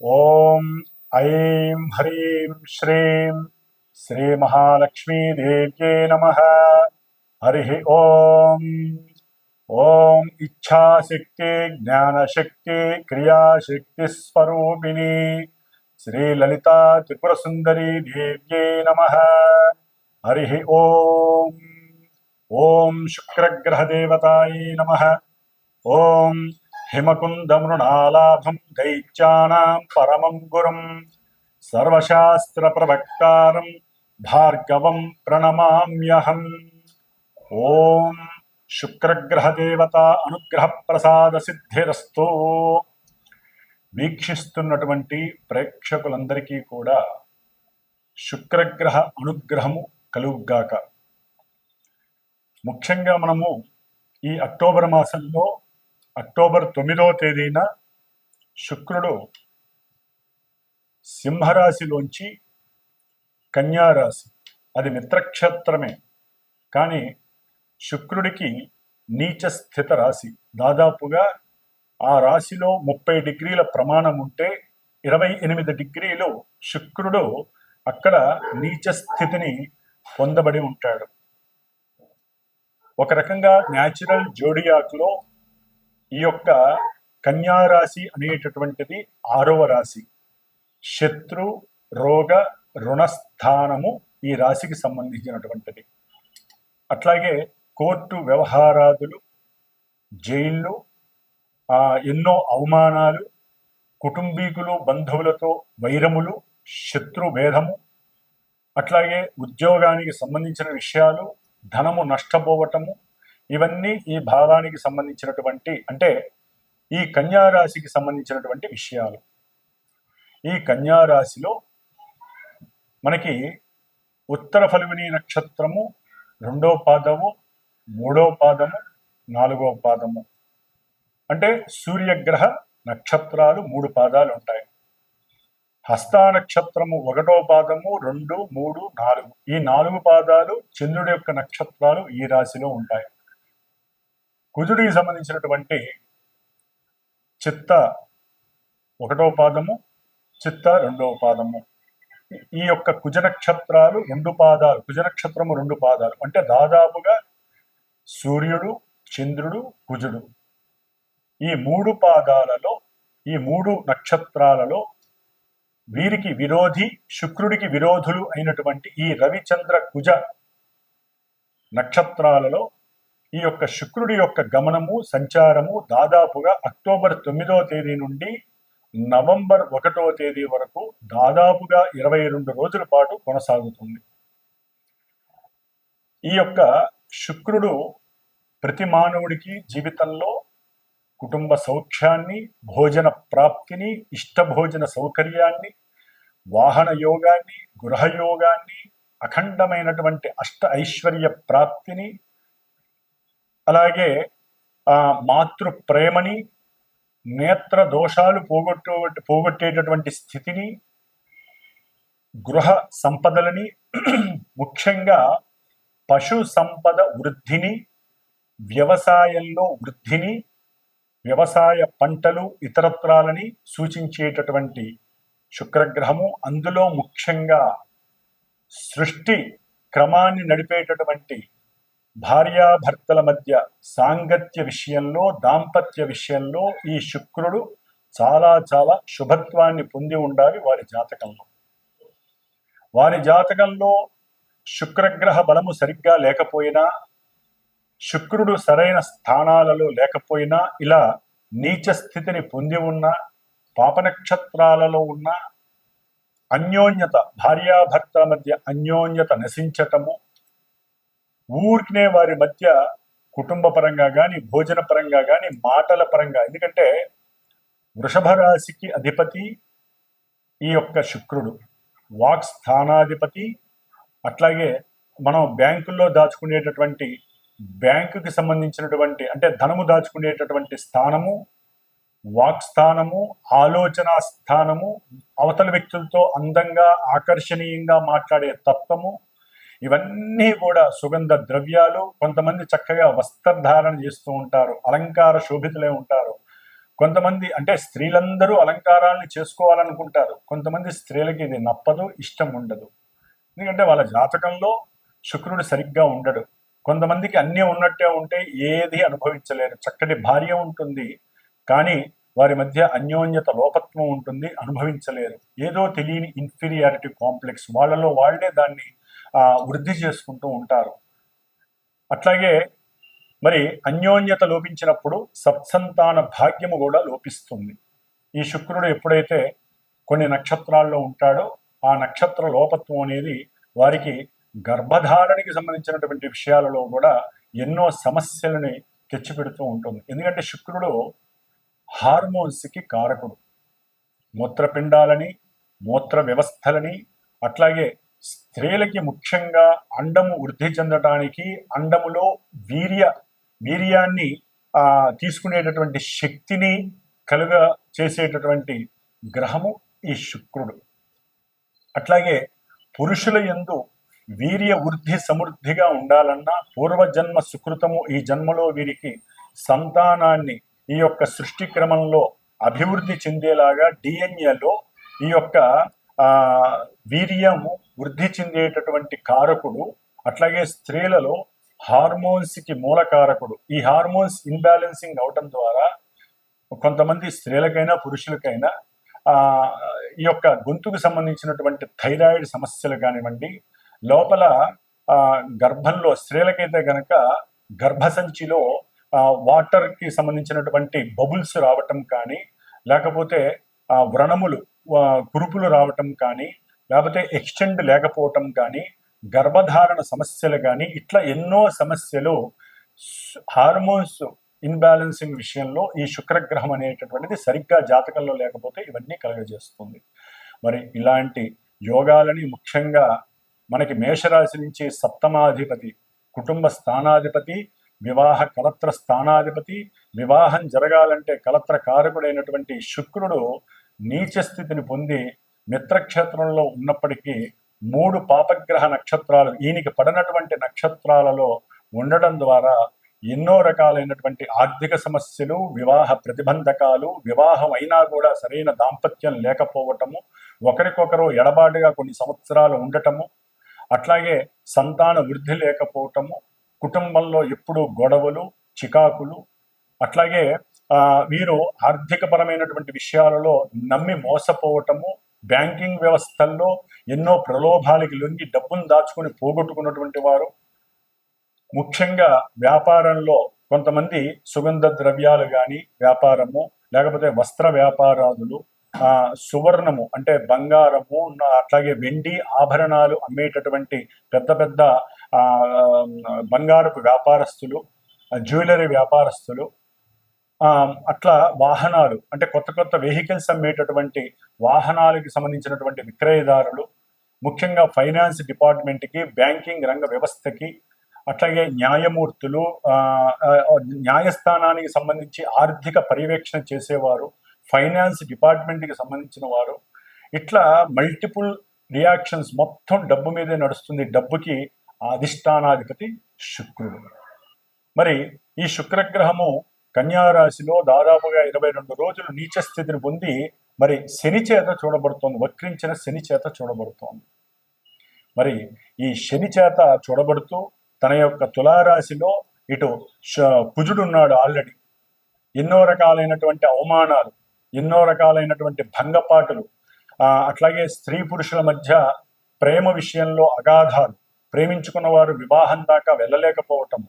ఓం ఐం హ్రీం శ్రీం శ్రీ మహాలక్ష్మీదేవ్యే నమ హరి ఓం ఓం ఇచ్ఛాశక్తి జ్ఞానశక్తి క్రియాశక్తి స్వరూపిణి శ్రీ లలితా త్రిపుర సుందరీ దేవ్యే నమ హరి ఓం హిమకుందమృణాలాభం దైత్యానాం పరమం గురం. సర్వశాస్త్ర ప్రవక్తారం భార్గవం ప్రణమామ్యహం. ఓం శుక్రగ్రహదేవత అనుగ్రహ ప్రసాద సిద్ధిరస్తో వీక్షిస్తున్నటువంటి ప్రేక్షకులందరికీ కూడా శుక్రగ్రహ అనుగ్రహము కలుగుగాక. ముఖ్యంగా మనము ఈ అక్టోబర్ మాసంలో అక్టోబర్ తొమ్మిదవ తేదీన శుక్రుడు సింహరాశిలోంచి కన్యారాశి. అది మిత్రక్షేత్రమే. కానీ శుక్రుడికి నీచ స్థిత రాశి దాదాపుగా ఆ రాశిలో ముప్పై డిగ్రీల ప్రమాణం ఉంటే ఇరవై ఎనిమిది డిగ్రీలు శుక్రుడు అక్కడ నీచ స్థితిని పొందబడి ఉంటాడు. ఒక రకంగా న్యాచురల్ జోడియాక్లో ఈ యొక్క కన్యా రాశి అనేటటువంటిది ఆరవ రాశి. శత్రు రోగ రుణస్థానము ఈ రాశికి సంబంధించినటువంటిది. అట్లాగే కోర్టు వ్యవహారాదులు జైళ్ళు ఎన్నో అవమానాలు కుటుంబీకులు బంధువులతో వైరములు శత్రు భేదము అట్లాగే ఉద్యోగానికి సంబంధించిన విషయాలు ధనము నష్టపోవటము ఇవన్నీ ఈ భావానికి సంబంధించినటువంటి అంటే ఈ కన్యా రాశికి సంబంధించినటువంటి విషయాలు. ఈ కన్యారాశిలో మనకి ఉత్తర ఫల్గుని నక్షత్రము రెండో పాదము మూడో పాదము నాలుగో పాదము. అంటే సూర్యగ్రహ నక్షత్రాలు మూడు పాదాలు ఉంటాయి. హస్తా నక్షత్రము ఒకటో పాదము రెండు మూడు నాలుగు. ఈ నాలుగు పాదాలు చంద్రుడి యొక్క నక్షత్రాలు ఈ రాశిలో ఉంటాయి. కుజుడికి సంబంధించినటువంటి చిత్త ఒకటో పాదము చిత్త రెండవ పాదము. ఈ యొక్క కుజ నక్షత్రాలు రెండు పాదాలు కుజ నక్షత్రము రెండు పాదాలు. అంటే దాదాపుగా సూర్యుడు చంద్రుడు కుజుడు. ఈ మూడు పాదాలలో ఈ మూడు నక్షత్రాలలో వీరికి విరోధి శుక్రుడికి విరోధులు అయినటువంటి ఈ రవిచంద్ర కుజ నక్షత్రాలలో ఈ యొక్క శుక్రుడి యొక్క గమనము సంచారము దాదాపుగా అక్టోబర్ తొమ్మిదవ తేదీ నుండి నవంబర్ ఒకటో తేదీ వరకు దాదాపుగా ఇరవై రెండు రోజుల పాటు కొనసాగుతుంది. ఈ యొక్క శుక్రుడు ప్రతి మానవుడికి జీవితంలో కుటుంబ సౌఖ్యాన్ని భోజన ప్రాప్తిని ఇష్టభోజన సౌకర్యాన్ని వాహన యోగాన్ని గృహయోగాన్ని అఖండమైనటువంటి అష్ట ఐశ్వర్య ప్రాప్తిని అలాగే ఆ మాతృ ప్రేమని నేత్ర దోషాలు పోగొట్టు పోగొట్టేటటువంటి స్థితిని గృహ సంపదలని ముఖ్యంగా పశు సంపద వృద్ధిని వ్యవసాయంలో వృద్ధిని వ్యవసాయ పంటలు ఇతరత్రాలని సూచించేటటువంటి శుక్రగ్రహము. అందులో ముఖ్యంగా సృష్టి క్రమాన్ని నడిపేటటువంటి భార్యాభర్తల మధ్య సాంగత్య విషయంలో దాంపత్య విషయంలో ఈ శుక్రుడు చాలా చాలా శుభత్వాన్ని పొంది ఉండాలి వారి జాతకంలో. వారి జాతకంలో శుక్రగ్రహ బలము సరిగ్గా లేకపోయినా శుక్రుడు సరైన స్థానాలలో లేకపోయినా ఇలా నీచ స్థితిని పొంది ఉన్న పాపనక్షత్రాలలో ఉన్న అన్యోన్యత భార్యాభర్తల మధ్య అన్యోన్యత నశించటము ఊరికినే వారి మధ్య కుటుంబ పరంగా కానీ భోజన పరంగా కానీ మాటల పరంగా ఎందుకంటే వృషభ రాశికి అధిపతి ఈ యొక్క శుక్రుడు. వాక్ స్థానాధిపతి. అట్లాగే మనం బ్యాంకుల్లో దాచుకునేటటువంటి బ్యాంకుకి సంబంధించినటువంటి అంటే ధనము దాచుకునేటటువంటి స్థానము వాక్ స్థానము ఆలోచన స్థానము అవతల వ్యక్తులతో అందంగా ఆకర్షణీయంగా మాట్లాడే తత్వము ఇవన్నీ కూడా సుగంధ ద్రవ్యాలు కొంతమంది చక్కగా వస్త్రధారణ చేస్తూ ఉంటారు అలంకార శోభితులే ఉంటారు. కొంతమంది అంటే స్త్రీలందరూ అలంకారాలను చేసుకోవాలనుకుంటారు. కొంతమంది స్త్రీలకి ఇది నప్పదు ఇష్టం ఉండదు. ఎందుకంటే వాళ్ళ జాతకంలో శుక్రుడు సరిగ్గా ఉండడు. కొంతమందికి అన్నీ ఉన్నట్టే ఉంటే ఏది అనుభవించలేరు. చక్కటి భార్య ఉంటుంది కానీ వారి మధ్య అన్యోన్యత లోపత్వం ఉంటుంది అనుభవించలేరు. ఏదో తెలియని ఇన్ఫీరియారిటీ కాంప్లెక్స్ వాళ్ళలో వాళ్ళే దాన్ని వృద్ధి చేసుకుంటూ ఉంటారు. అట్లాగే మరి అన్యోన్యత లోపించినప్పుడు సత్సంతాన భాగ్యము కూడా లోపిస్తుంది. ఈ శుక్రుడు ఎప్పుడైతే కొన్ని నక్షత్రాల్లో ఉంటాడో ఆ నక్షత్ర లోపత్వం అనేది వారికి గర్భధారణకి సంబంధించినటువంటి విషయాలలో కూడా ఎన్నో సమస్యలని తెచ్చిపెడుతూ ఉంటుంది. ఎందుకంటే శుక్రుడు హార్మోన్స్కి కారకుడు. మూత్రపిండాలని మూత్ర వ్యవస్థలని అట్లాగే స్త్రీలకి ముఖ్యంగా అండము వృద్ధి చెందటానికి అండములో వీర్య వీర్యాన్ని తీసుకునేటటువంటి శక్తిని కలుగ చేసేటటువంటి గ్రహము ఈ శుక్రుడు. అట్లాగే పురుషుల యందు వీర్య వృద్ధి సమృద్ధిగా ఉండాలన్నా పూర్వజన్మ సుకృతము ఈ జన్మలో వీరికి సంతానాన్ని ఈ యొక్క సృష్టి క్రమంలో అభివృద్ధి చెందేలాగా డిఎన్ఏలో ఈ యొక్క వీర్యము వృద్ధి చెందేటటువంటి కారకుడు అట్లాగే స్త్రీలలో హార్మోన్స్కి మూల కారకుడు. ఈ హార్మోన్స్ ఇన్బ్యాలెన్సింగ్ అవటం ద్వారా కొంతమంది స్త్రీలకైనా పురుషులకైనా ఆ, ఈ యొక్క గొంతుకు సంబంధించినటువంటి థైరాయిడ్ సమస్యలు కానివ్వండి లోపల ఆ, గర్భంలో స్త్రీలకైతే గనక గర్భసంచిలో ఆ, వాటర్కి సంబంధించినటువంటి బబుల్స్ రావటం కానీ లేకపోతే ఆ, వ్రణములు కురుపులు రావటం కానీ లేకపోతే ఎక్స్టెండ్ లేకపోవటం కానీ గర్భధారణ సమస్యలు కానీ ఇట్లా ఎన్నో సమస్యలు హార్మోన్స్ ఇన్బ్యాలెన్సింగ్ విషయంలో ఈ శుక్రగ్రహం అనేటటువంటిది సరిగ్గా జాతకంలో లేకపోతే ఇవన్నీ కలుగజేస్తుంది. మరి ఇలాంటి యోగాలని ముఖ్యంగా మనకి మేషరాశి నుంచి సప్తమాధిపతి కుటుంబ స్థానాధిపతి వివాహ కలత్ర స్థానాధిపతి వివాహం జరగాలంటే కలత్ర కారకుడైనటువంటి శుక్రుడు నీచ స్థితిని పొంది మిత్రక్షేత్రంలో ఉన్నప్పటికీ మూడు పాపగ్రహ నక్షత్రాలు ఈయనకి పడినటువంటి నక్షత్రాలలో ఉండడం ద్వారా ఎన్నో రకాలైనటువంటి ఆర్థిక సమస్యలు వివాహ ప్రతిబంధకాలు వివాహం అయినా కూడా సరైన దాంపత్యం లేకపోవటము ఒకరికొకరు ఎడబాటుగా కొన్ని సంవత్సరాలు ఉండటము అట్లాగే సంతాన వృద్ధి లేకపోవటము కుటుంబంలో ఎప్పుడూ గొడవలు చికాకులు అట్లాగే వీరు ఆర్థికపరమైనటువంటి విషయాలలో నమ్మి మోసపోవటము బ్యాంకింగ్ వ్యవస్థల్లో ఎన్నో ప్రలోభాలకి లొంగి డబ్బును దాచుకుని పోగొట్టుకున్నటువంటి వారు ముఖ్యంగా వ్యాపారంలో కొంతమంది సుగంధ ద్రవ్యాలు కానీ వ్యాపారము లేకపోతే వస్త్ర వ్యాపారాదులు ఆ, సువర్ణము అంటే బంగారము అట్లాగే వెండి ఆభరణాలు అమ్మేటటువంటి పెద్ద పెద్ద బంగారపు వ్యాపారస్తులు జ్యువెలరీ వ్యాపారస్తులు అట్లా వాహనాలు అంటే కొత్త కొత్త వెహికల్స్ అమ్మేటటువంటి వాహనాలకి సంబంధించినటువంటి విక్రయదారులు ముఖ్యంగా ఫైనాన్స్ డిపార్ట్మెంట్కి బ్యాంకింగ్ రంగ వ్యవస్థకి అట్లాగే న్యాయమూర్తులు ఆ, న్యాయస్థానానికి సంబంధించి ఆర్థిక పర్యవేక్షణ చేసేవారు ఫైనాన్స్ డిపార్ట్మెంట్కి సంబంధించిన వారు. ఇట్లా మల్టిపుల్ రియాక్షన్స్ మొత్తం డబ్బు మీదే నడుస్తుంది. డబ్బుకి అధిష్టానాధిపతి శుక్రుడు. మరి ఈ శుక్రగ్రహము కన్యారాశిలో దాదాపుగా ఇరవై రెండు రోజులు నీచ స్థితిని పొంది మరి శని చేత చూడబడుతోంది వక్రించిన శని చేత చూడబడుతోంది. మరి ఈ శని చేత చూడబడుతూ తన యొక్క తులారాశిలో ఇటు కుజుడున్నాడు ఆల్రెడీ. ఎన్నో రకాలైనటువంటి అవమానాలు ఎన్నో రకాలైనటువంటి భంగపాటులు అట్లాగే స్త్రీ పురుషుల మధ్య ప్రేమ విషయంలో అగాధాలు ప్రేమించుకున్న వారు వివాహం దాకా వెళ్ళలేకపోవటం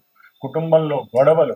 కుటుంబంలో గొడవలు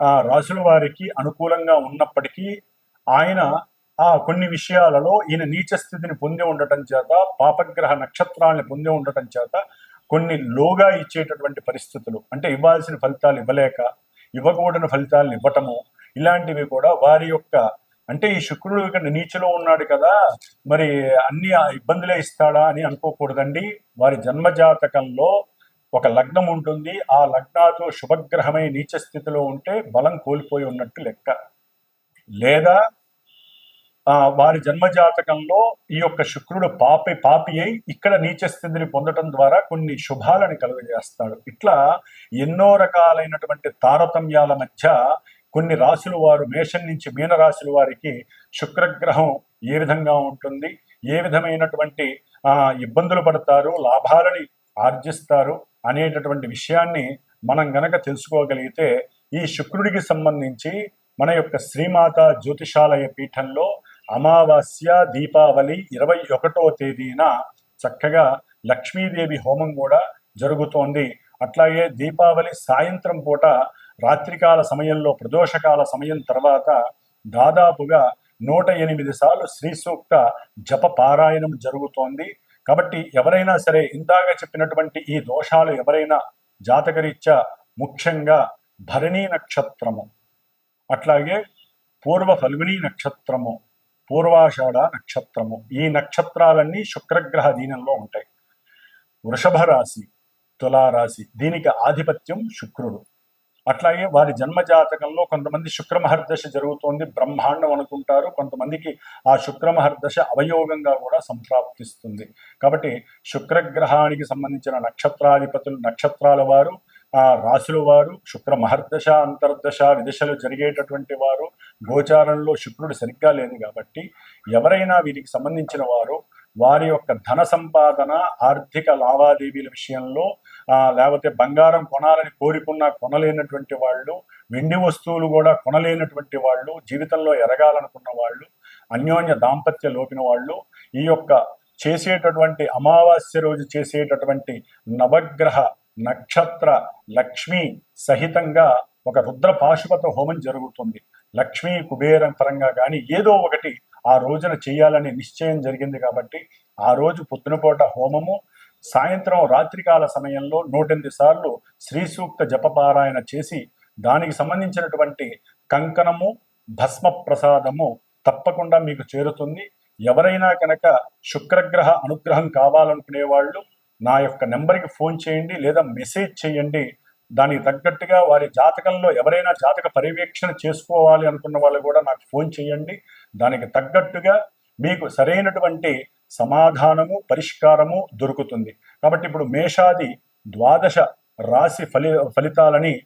ఆ, రాజుల వారికి అనుకూలంగా ఉన్నప్పటికీ ఆయన ఆ కొన్ని విషయాలలో ఈయన నీచ స్థితిని పొంది ఉండటం చేత పాపగ్రహ నక్షత్రాలను పొంది ఉండటం చేత కొన్ని లోగా ఇచ్చేటటువంటి పరిస్థితులు అంటే ఇవ్వాల్సిన ఫలితాలు ఇవ్వలేక ఇవ్వకూడని ఫలితాలను ఇవ్వటము ఇలాంటివి కూడా వారి యొక్క అంటే ఈ శుక్రుడు ఇక్కడ నీచలో ఉన్నాడు కదా మరి అన్ని ఇబ్బందులే ఇస్తాడా అని అనుకోకూడదండి. వారి జన్మజాతకంలో ఒక లగ్నం ఉంటుంది. ఆ లగ్నాతో శుభగ్రహమై నీచ స్థితిలో ఉంటే బలం కోల్పోయి ఉన్నట్టు లెక్క. లేదా ఆ, వారి జన్మజాతకంలో ఈ యొక్క శుక్రుడు పాపి పాపి అయి ఇక్కడ నీచ స్థితిని పొందటం ద్వారా కొన్ని శుభాలని కలుగజేస్తాడు. ఇట్లా ఎన్నో రకాలైనటువంటి తారతమ్యాల మధ్య కొన్ని రాశుల వారు మేషం నుంచి మీన రాశుల వారికి శుక్రగ్రహం ఏ విధంగా ఉంటుంది ఏ విధమైనటువంటి ఆ, ఇబ్బందులు పడతారు లాభాలని ఆర్జిస్తారు అనేటటువంటి విషయాన్ని మనం గనక తెలుసుకోగలిగితే ఈ శుక్రుడికి సంబంధించి మన యొక్క శ్రీమాత జ్యోతిషాలయ పీఠంలో అమావాస్య దీపావళి ఇరవై ఒకటో తేదీన చక్కగా లక్ష్మీదేవి హోమం కూడా జరుగుతోంది. అట్లాగే దీపావళి సాయంత్రం పూట రాత్రికాల సమయంలో ప్రదోషకాల సమయం తర్వాత దాదాపుగా నూట ఎనిమిది సార్లు శ్రీ సూక్త జప పారాయణం జరుగుతోంది. కాబట్టి ఎవరైనా సరే ఇందాక చెప్పినటువంటి ఈ దోషాలు ఎవరైనా జాతకరీత్యా ముఖ్యంగా భరణీ నక్షత్రము అట్లాగే పూర్వ ఫల్గుని నక్షత్రము పూర్వాషాఢ నక్షత్రము ఈ నక్షత్రాలన్నీ శుక్రగ్రహ దీనంలో ఉంటాయి. వృషభ రాశి తులారాశి దీనికి ఆధిపత్యం శుక్రుడు. అట్లాగే వారి జన్మ జాతకంలో కొంతమంది శుక్రమహర్దశ జరుగుతోంది బ్రహ్మాండం అనుకుంటారు. కొంతమందికి ఆ శుక్రమహర్దశ అవయోగంగా కూడా సంప్రాప్తిస్తుంది. కాబట్టి శుక్రగ్రహానికి సంబంధించిన నక్షత్రాధిపతులు నక్షత్రాల వారు ఆ రాశుల వారు శుక్ర మహర్దశ అంతర్దశ విదశలు జరిగేటటువంటి వారు గోచారంలో శుక్రుడు సరిగ్గా లేదు కాబట్టి ఎవరైనా వీరికి సంబంధించిన వారు వారి యొక్క ధన సంపాదన ఆర్థిక లావాదేవీల విషయంలో లేకపోతే బంగారం కొనాలని కోరుకున్నా కొనలేనటువంటి వాళ్ళు వెండి వస్తువులు కూడా కొనలేనటువంటి వాళ్ళు జీవితంలో ఎరగాలనుకున్న వాళ్ళు అన్యోన్య దాంపత్య లోపిన వాళ్ళు ఈ యొక్క చేసేటటువంటి అమావాస్య రోజు చేసేటటువంటి నవగ్రహ నక్షత్ర లక్ష్మి సహితంగా ఒక రుద్ర పాశుపత హోమం జరుగుతుంది. లక్ష్మీ కుబేరం పరంగా కానీ ఏదో ఒకటి ఆ రోజున చేయాలనే నిశ్చయం జరిగింది కాబట్టి ఆ రోజు పొద్దునపూట హోమము సాయంత్రం రాత్రికాల సమయంలో నూటెనిమిది సార్లు శ్రీ సూక్త జపపారాయణ చేసి దానికి సంబంధించినటువంటి కంకణము భస్మ ప్రసాదము తప్పకుండా మీకు చేరుతుంది. ఎవరైనా కనుక శుక్రగ్రహ అనుగ్రహం కావాలనుకునే వాళ్ళు నా యొక్క నెంబర్కి ఫోన్ చేయండి లేదా మెసేజ్ చేయండి. దానికి తగ్గట్టుగా వారి జాతకంలో ఎవరైనా జాతక పర్యవేక్షణ చేసుకోవాలి అనుకున్న వాళ్ళు కూడా నాకు ఫోన్ చేయండి. దానికి తగ్గట్టుగా మీకు సరైనటువంటి సమాధానము పరిష్కారము దొరుకుతుంది. కాబట్టి ఇప్పుడు మేషాది ద్వాదశ రాశి ఫలి ఫలితాలని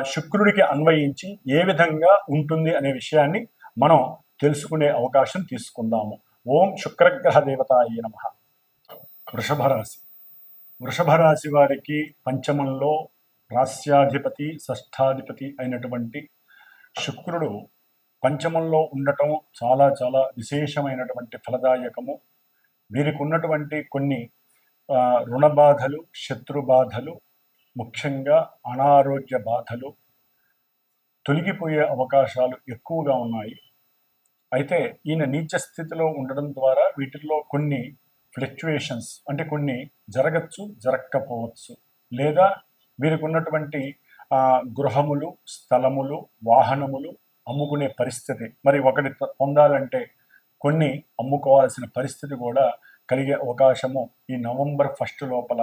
శుక్రుడికి అన్వయించి ఏ విధంగా ఉంటుంది అనే విషయాన్ని మనం తెలుసుకునే అవకాశం తీసుకుందాము. ఓం శుక్రగ్రహ దేవతాయ నమ. వృషభ రాశి. వృషభ రాశి వారికి పంచమంలో రాస్యాధిపతి షష్ఠాధిపతి అయినటువంటి శుక్రుడు పంచమంలో ఉండటం చాలా చాలా విశేషమైనటువంటి ఫలదాయకము. వీరికి ఉన్నటువంటి కొన్ని ఆ, రుణ బాధలు శత్రు బాధలు ముఖ్యంగా అనారోగ్య బాధలు తొలగిపోయే అవకాశాలు ఎక్కువగా ఉన్నాయి. అయితే ఈయన నీచ స్థితిలో ఉండడం ద్వారా వీటిల్లో కొన్ని ఫ్లక్చువేషన్స్ అంటే కొన్ని జరగచ్చు జరగకపోవచ్చు లేదా వీరికి ఉన్నటువంటి గృహములు స్థలములు వాహనములు అమ్ముకునే పరిస్థితి. మరి ఒకటి పొందాలంటే కొన్ని అమ్ముకోవాల్సిన పరిస్థితి కూడా కలిగే అవకాశము ఈ నవంబర్ ఫస్ట్ లోపల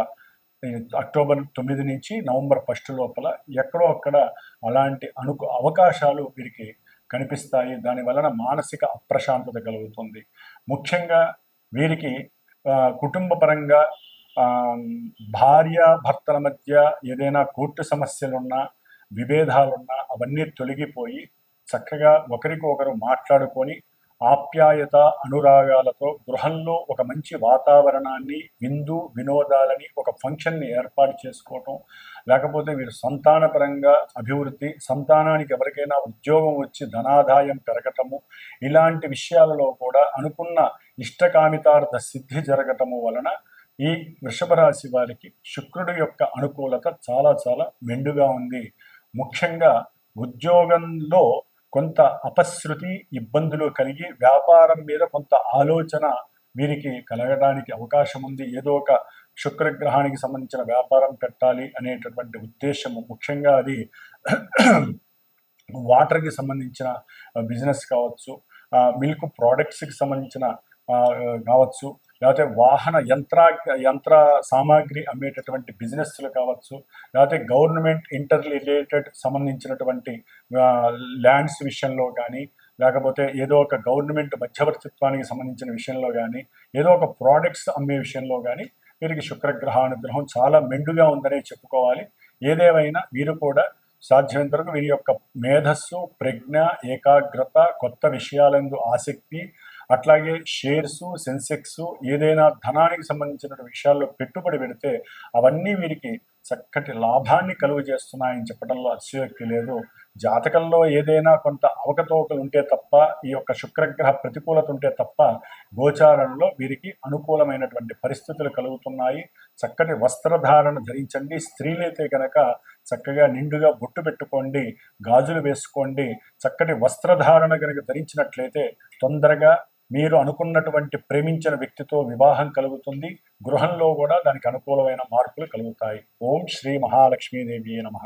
అక్టోబర్ తొమ్మిది నుంచి నవంబర్ ఫస్ట్ లోపల ఎక్కడో అక్కడ అలాంటి అనుకు అవకాశాలు వీరికి కనిపిస్తాయి. దాని వలన మానసిక అప్రశాంతత కలుగుతుంది. ముఖ్యంగా వీరికి కుటుంబ పరంగా భార్య భర్తల మధ్య ఏదైనా కోర్టు సమస్యలున్నా విభేదాలున్నా అవన్నీ తొలగిపోయి చక్కగా ఒకరికొకరు మాట్లాడుకొని ఆప్యాయత అనురాగాలతో గృహంలో ఒక మంచి వాతావరణాన్ని విందు వినోదాలని ఒక ఫంక్షన్ని ఏర్పాటు చేసుకోవటం లేకపోతే వీరు సంతానపరంగా అభివృద్ధి సంతానానికి ఎవరికైనా ఉద్యోగం వచ్చి ధనాదాయం పెరగటము ఇలాంటి విషయాలలో కూడా అనుకున్న ఇష్టకామితార్థ సిద్ధి జరగటము వలన ఈ వృషభ రాశి వారికి శుక్రుడి యొక్క అనుకూలత చాలా చాలా మెండుగా ఉంది. ముఖ్యంగా ఉద్యోగంలో కొంత అపశృతి ఇబ్బందులు కలిగి వ్యాపారం మీద కొంత ఆలోచన వీరికి కలగడానికి అవకాశం ఉంది. ఏదో ఒక శుక్రగ్రహానికి సంబంధించిన వ్యాపారం పెట్టాలి అనేటటువంటి ఉద్దేశము ముఖ్యంగా అది వాటర్కి సంబంధించిన బిజినెస్ కావచ్చు మిల్క్ ప్రోడక్ట్స్కి సంబంధించిన కావచ్చు. లేకపోతే వాహన యంత్ర యంత్ర సామాగ్రి అమ్మేటటువంటి బిజినెస్లు కావచ్చు లేకపోతే గవర్నమెంట్ ఇంటర్ రిలేటెడ్ సంబంధించినటువంటి ల్యాండ్స్ విషయంలో కానీ లేకపోతే ఏదో ఒక గవర్నమెంట్ మధ్యవర్తిత్వానికి సంబంధించిన విషయంలో కానీ ఏదో ఒక ప్రోడక్ట్స్ అమ్మే విషయంలో కానీ వీరికి శుక్రగ్రహానుగ్రహం చాలా మెండుగా ఉందనే చెప్పుకోవాలి. ఏదేమైనా వీరు కూడా సాధ్యమైనంత వరకు వీరి యొక్క మేధస్సు ప్రజ్ఞ ఏకాగ్రత కొత్త విషయాలందు ఆసక్తి అట్లాగే షేర్స్ సెన్సెక్స్ ఏదైనా ధనానికి సంబంధించిన విషయాల్లో పెట్టుబడి పెడితే అవన్నీ వీరికి చక్కటి లాభాన్ని కలుగు చేస్తున్నాయని చెప్పడంలో అతిశయోక్తి లేదు. జాతకంలో ఏదైనా కొంత అవకతవకలు ఉంటే తప్ప ఈ యొక్క శుక్రగ్రహ ప్రతికూలత ఉంటే తప్ప గోచారంలో వీరికి అనుకూలమైనటువంటి పరిస్థితులు కలుగుతున్నాయి. చక్కటి వస్త్రధారణ ధరించండి. స్త్రీలైతే కనుక చక్కగా నిండుగా బొట్టు పెట్టుకోండి గాజులు వేసుకోండి చక్కటి వస్త్రధారణ కనుక ధరించినట్లయితే తొందరగా మీరు అనుకున్నటువంటి ప్రేమించిన వ్యక్తితో వివాహం కలుగుతుంది. గృహంలో కూడా దానికి అనుకూలమైన మార్పులు కలుగుతాయి. ఓం శ్రీ మహాలక్ష్మీదేవి నమ.